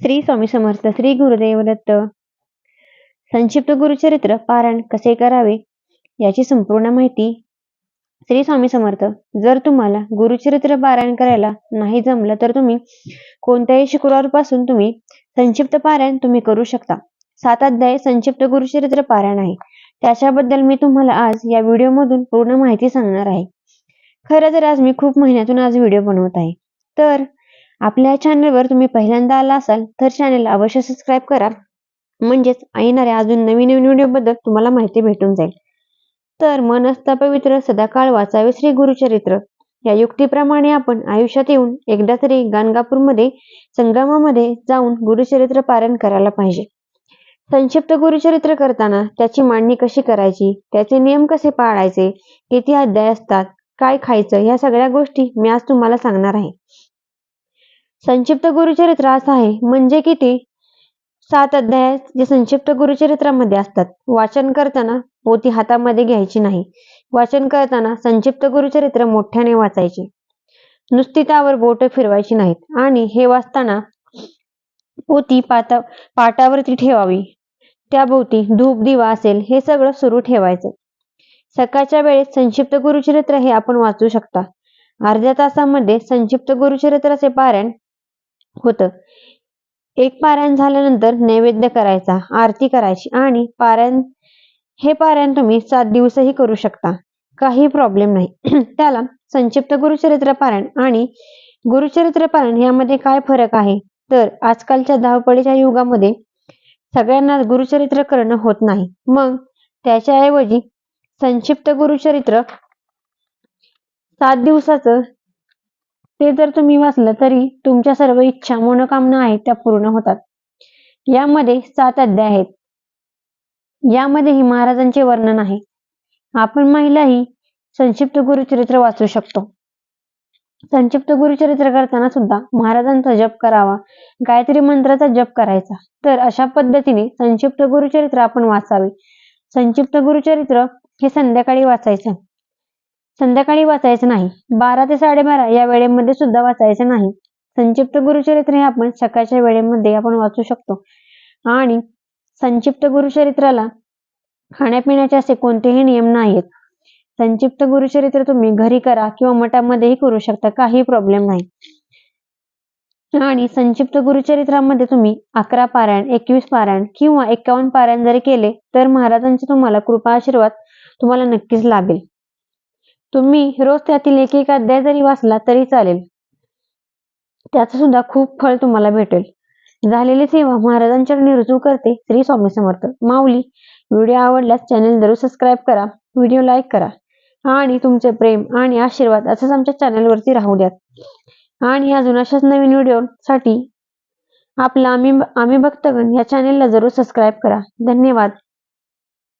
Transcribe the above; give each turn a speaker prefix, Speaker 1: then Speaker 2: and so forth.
Speaker 1: श्री स्वामी समर्थ श्री गुरुदेव दत्त. संक्षिप्त गुरुचरित्र पारायण कसे करावे याची संपूर्ण माहिती श्री स्वामी समर्थ. जर तुम्हाला गुरुचरित्र पारायण करायला नाही जमलं तर तुम्ही कोणत्याही शुक्रवारपासून तुम्ही संक्षिप्त पारायण तुम्ही करू शकता. सात अध्याय संक्षिप्त गुरुचरित्र पारायण आहे. त्याच्याबद्दल मी तुम्हाला आज या व्हिडिओमधून पूर्ण माहिती सांगणार आहे. खरं तर आज मी खूप महिन्यातून आज व्हिडिओ बनवत आहे. तर आपल्या चॅनलवर तुम्ही पहिल्यांदा आला असाल तर चॅनलला अवश्य सबस्क्राईब करा. म्हणजेच येणाऱ्या अजून नवीन नवीन व्हिडिओबद्दल तुम्हाला माहिती भेटून जाईल. तर मन असता पवित्र सदाकाळ वाचावे श्री गुरुचरित्र या युक्तीप्रमाणे आपण आयुष्यात येऊन एकदा तरी गाणगापूरमध्ये संगमामध्ये जाऊन गुरुचरित्र पारायण करायला पाहिजे. संक्षिप्त गुरुचरित्र करताना त्याची मांडणी कशी करायची त्याचे नियम कसे पाळायचे किती अध्याय असतात काय खायचं या सगळ्या गोष्टी मी आज तुम्हाला सांगणार आहे. संक्षिप्त गुरुचरित्र असं आहे. म्हणजे किती? सात अध्याय जे संक्षिप्त गुरुचरित्रामध्ये असतात. वाचन करताना पोती हातामध्ये घ्यायची नाही. वाचन करताना संक्षिप्त गुरुचरित्र मोठ्याने वाचायचे. नुसती त्यावर बोट फिरवायची नाहीत. आणि हे वाचताना पोती पाता पाटावरती ठेवावी. त्याभोवती धूप दिवा असेल हे सगळं सुरू ठेवायचं. सकाळच्या वेळेत संक्षिप्त गुरुचरित्र हे आपण वाचू शकता. अर्ध्या तासामध्ये संक्षिप्त गुरुचरित्राचे पारायण होतं. एक पारायण झाल्यानंतर नैवेद्य करायचा आरती करायची आणि पारायण हे पारायण तुम्ही सात दिवसही करू शकता. काही प्रॉब्लेम नाही. त्याला संक्षिप्त गुरुचरित्र पारायण आणि गुरुचरित्र पारायण यामध्ये काय फरक आहे? तर आजकालच्या धावपळीच्या युगामध्ये सगळ्यांना गुरुचरित्र करणं होत नाही. मग त्याच्याऐवजी संक्षिप्त गुरुचरित्र सात दिवसाचं ते जर तुम्ही वाचलं तरी तुमच्या सर्व इच्छा मनोकामना आहेत त्या पूर्ण होतात. यामध्ये सात अध्याय आहेत. यामध्येही महाराजांचे वर्णन आहे. आपण महिलाही संक्षिप्त गुरुचरित्र वाचू शकतो. संक्षिप्त गुरुचरित्र करताना सुद्धा महाराजांचा जप करावा गायत्री मंत्राचा जप करायचा. तर अशा पद्धतीने संक्षिप्त गुरुचरित्र आपण वाचावे. संक्षिप्त गुरुचरित्र हे संध्याकाळी वाचायचं. संध्याकाळी वाचायचं नाही. बारा ते साडेबारा या वेळेमध्ये सुद्धा वाचायचं नाही. संक्षिप्त गुरुचरित्र हे आपण सकाळच्या वेळेमध्ये आपण वाचू शकतो. आणि संक्षिप्त गुरुचरित्राला खाण्यापिण्याचे असे कोणतेही नियम नाहीत संक्षिप्त गुरुचरित्र तुम्ही घरी करा किंवा मठामध्येही करू शकता. काही प्रॉब्लेम नाही. आणि संक्षिप्त गुरुचरित्रामध्ये तुम्ही अकरा पारायण एकवीस पारायण किंवा एकावन्न पारायण जरी केले तर महाराजांचे तुम्हाला कृपा आशीर्वाद तुम्हाला नक्कीच लाभेल. तुम्ही रोज त्यातील एक एक अध्याय जरी वाचला तरी चालेल. त्याचं सुद्धा खूप फळ तुम्हाला भेटेल. झालेली सेवा महाराजांच्या रुजू करते श्री स्वामी समर्थ. माऊली व्हिडिओ आवडल्यास चॅनल जरूर सबस्क्राईब करा व्हिडिओ लाईक करा आणि तुमचे प्रेम आणि आशीर्वाद असंच आमच्या चॅनलवरती राहू द्यात आणि अजून अशाच नवीन व्हिडिओसाठी आपला आम्ही आम्ही भक्तगण या चॅनेलला जरूर सबस्क्राईब करा. धन्यवाद.